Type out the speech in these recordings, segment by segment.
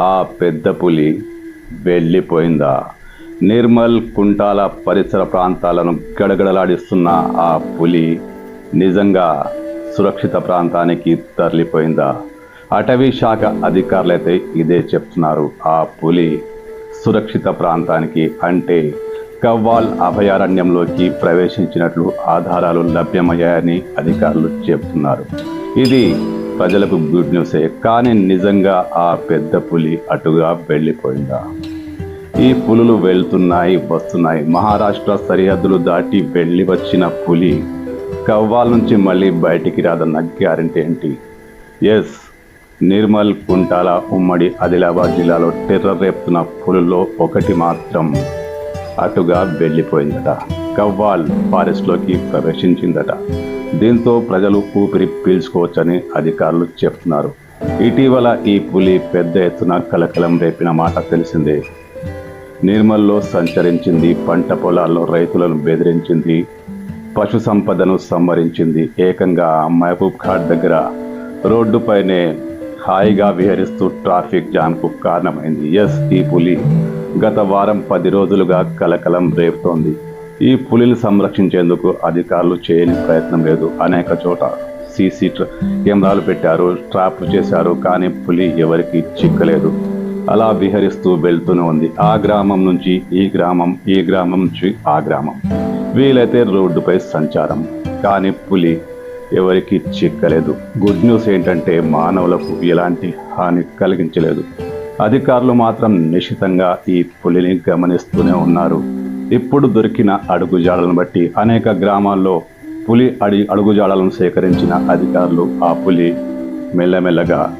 ఆ పెద్ద పులి వెళ్ళిపోయిందా? నిర్మల్ కుంటాల పరిసర ప్రాంతాలను గడగడలాడిస్తున్న ఆ పులి నిజంగా సురక్షిత ప్రాంతానికి తరలిపోయిందా? అటవీ శాఖ అధికారులైతే ఇదే చెప్తున్నారు. ఆ పులి సురక్షిత ప్రాంతానికి అంటే కవ్వాల్ అభయారణ్యంలోకి ప్రవేశించినట్లు ఆధారాలు లభ్యమయ్యాయని అధికారులు చెబుతున్నారు ఇది ప్రజలకు గుడ్ న్యూసే కానీ నిజంగా ఆ పెద్ద పులి అటుగా వెళ్ళిపోయిందా? ఈ పులులు వెళ్తున్నాయి వస్తున్నాయి. మహారాష్ట్ర సరిహద్దులు దాటి వెళ్ళి వచ్చిన పులి కవ్వాల్ నుంచి మళ్ళీ బయటికి రాదన్న గ్యారంటీ ఏంటి? ఎస్ నిర్మల్ కుంటాల ఉమ్మడి ఆదిలాబాద్ జిల్లాలో టెర్రర్ రేపుతున్న పులుల్లో ఒకటి మాత్రం అటుగా వెళ్ళిపోయిందట. కవ్వాల్ ఫారెస్ట్లోకి ప్రవేశించిందట. దీంతో ప్రజలు ఊపిరి పీల్చుకోవచ్చని అధికారులు చెప్తున్నారు. ఇటీవల ఈ పులి పెద్ద ఎత్తున కలకలం రేపిన మాట తెలిసిందే. నిర్మల్లో సంచరించింది పంట పొలాల్లో రైతులను బెదిరించింది పశు సంపదను సంహరించింది. ఏకంగా మహబూబ్ ఘాట్ దగ్గర రోడ్డుపైనే హాయిగా విహరిస్తూ ట్రాఫిక్ జామ్కు కారణమైంది. ఎస్ ఈ పులి గత వారం పది రోజులుగా కలకలం రేపుతోంది. ఈ పులిని సంరక్షించేందుకు అధికారులు చేయని ప్రయత్నం లేదు. అనేక చోట సీసీ కెమెరాలు పెట్టారు ట్రాప్లు చేశారు కానీ పులి ఎవరికి చిక్కలేదు. అలా విహరిస్తూ వెళ్తూనే ఉంది. ఆ గ్రామం నుంచి ఈ గ్రామం ఈ గ్రామం నుంచి ఆ గ్రామం. వీలైతే రోడ్డుపై సంచారం. కానీ పులి ఎవరికి చిక్కలేదు. గుడ్ న్యూస్ ఏంటంటే మానవులకు ఎలాంటి హాని కలిగించలేదు. అధికారులు మాత్రం నిశితంగా ఈ పులిని గమనిస్తూనే ఉన్నారు. ఇప్పుడు దొరికిన అడుగుజాడలను బట్టి అనేక గ్రామాల్లో పులి అడి అడుగుజాడలను సేకరించిన అధికారులు ఆ పులి మెల్లమెల్లగా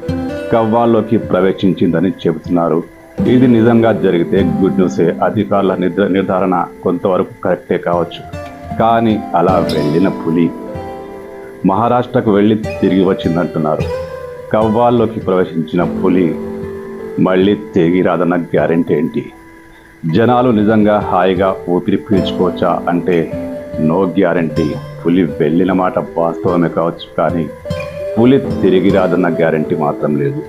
కవ్వాల్లోకి ప్రవేశించిందని చెబుతున్నారు. ఇది నిజంగా జరిగితే గుడ్ న్యూసే. అధికారుల నిద్ర నిర్ధారణ కొంతవరకు కరెక్టే కావచ్చు. కానీ అలా వెళ్ళిన పులి మహారాష్ట్రకు వెళ్ళి తిరిగి వచ్చిందంటున్నారు. కవ్వాల్లోకి ప్రవేశించిన పులి మళ్ళీ తిరిగి రాదన్న గ్యారెంటీ ఏంటి? జనాలు నిజంగా హాయిగా ఊపిరి పీల్చుకోవచ్చా అంటే నో గ్యారంటీ. పులి వెళ్ళిన మాట వాస్తవమే కావచ్చు కానీ పులి తిరిగి రాదన్న గ్యారంటీ మాత్రం లేదు.